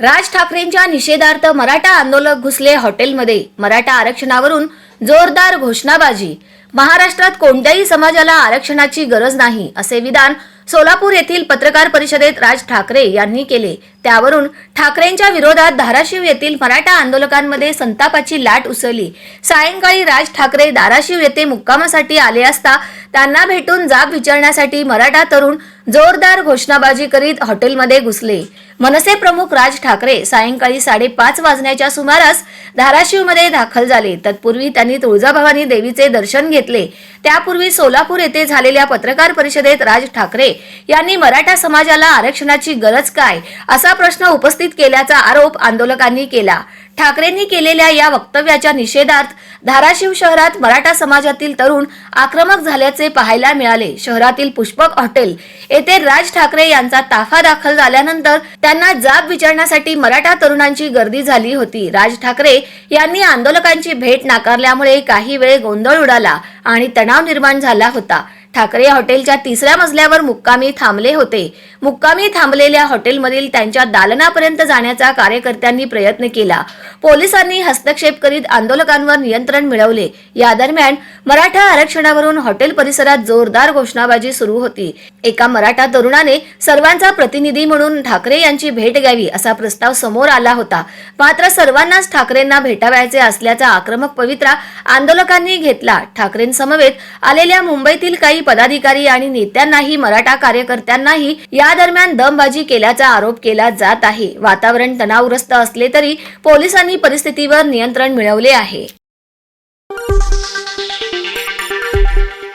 राज ठाकरेंच्या निषेधार्थ मराठा आंदोलक घुसले हॉटेलमध्ये. मराठा आरक्षणावरून जोरदार घोषणाबाजी. महाराष्ट्रात कोणत्याही समाजाला आरक्षणाची गरज नाही असे विधान सोलापूर येथील पत्रकार परिषदेत राज ठाकरे यांनी केले. त्यावरून ठाकरेंच्या विरोधात धाराशिव येथील मराठा आंदोलकांमध्ये संतापाची लाट उसळली. सायंकाळी राज ठाकरे धाराशिव येथे मुक्कामासाठी आले असता त्यांना भेटून जाब विचारण्यासाठी मराठा तरुण जोरदार घोषणाबाजी करीत हॉटेलमध्ये घुसले. मनसे प्रमुख राज ठाकरे सायंकाळी साडेपाच वाजण्याच्या सुमारास धाराशिवमध्ये दाखल झाले. तत्पूर्वी त्यांनी तुळजाभवानी देवीचे दर्शन घेतले. त्यापूर्वी सोलापूर येथे झालेल्या पत्रकार परिषदेत राज ठाकरे यांनी मराठा समाजाला आरक्षणाची गरज काय? असा प्रश्न उपस्थित केल्याचा आरोप आंदोलकांनी केला. ठाकरेंनी केलेल्या या वक्तव्याच्या निषेधार्थ धाराशिव शहरात मराठा समाजातील तरुण आक्रमक झाल्याचे पाहायला मिळाले. शहरातील पुष्पक हॉटेल येथे राज ठाकरे यांचा ताफा दाखल झाल्यानंतर त्यांना जाब विचारण्यासाठी मराठा तरुणांची गर्दी झाली होती. राज ठाकरे यांनी आंदोलकांची भेट नाकारल्यामुळे काही वेळ गोंधळ उडाला आणि तणाव निर्माण झाला होता. ठाकरे हॉटेलच्या तिसऱ्या मजल्यावर मुक्कामी थांबले होते. मुक्कामी थांबलेल्या हॉटेलमधील त्यांच्या दालनापर्यंत जाण्याचा कार्यकर्त्यांनी प्रयत्न केला. पोलिसांनी हस्तक्षेप करीत आंदोलकांवर नियंत्रण मिळवले. या दरम्यान मराठा आरक्षणावरून हॉटेल परिसरात जोरदार घोषणाबाजी सुरू होती. एका मराठा तरुणाने सर्वांचा प्रतिनिधी म्हणून ठाकरे यांची भेट घ्यावी असा प्रस्ताव समोर आला होता. मात्र सर्वांनाच ठाकरेंना भेटावयाचे असल्याचा आक्रमक पवित्रा आंदोलकांनी घेतला. ठाकरेंसमवेत आलेल्या मुंबईतील काही पदाधिकारी आणि नेत्यांनाही मराठा कार्यकर्त्यांनाही या दरम्यान दमबाजी केल्याचा आरोप केला जात आहे. वातावरण तणावग्रस्त असले तरी पोलिसांनी परिस्थितीवर नियंत्रण मिळवले आहे.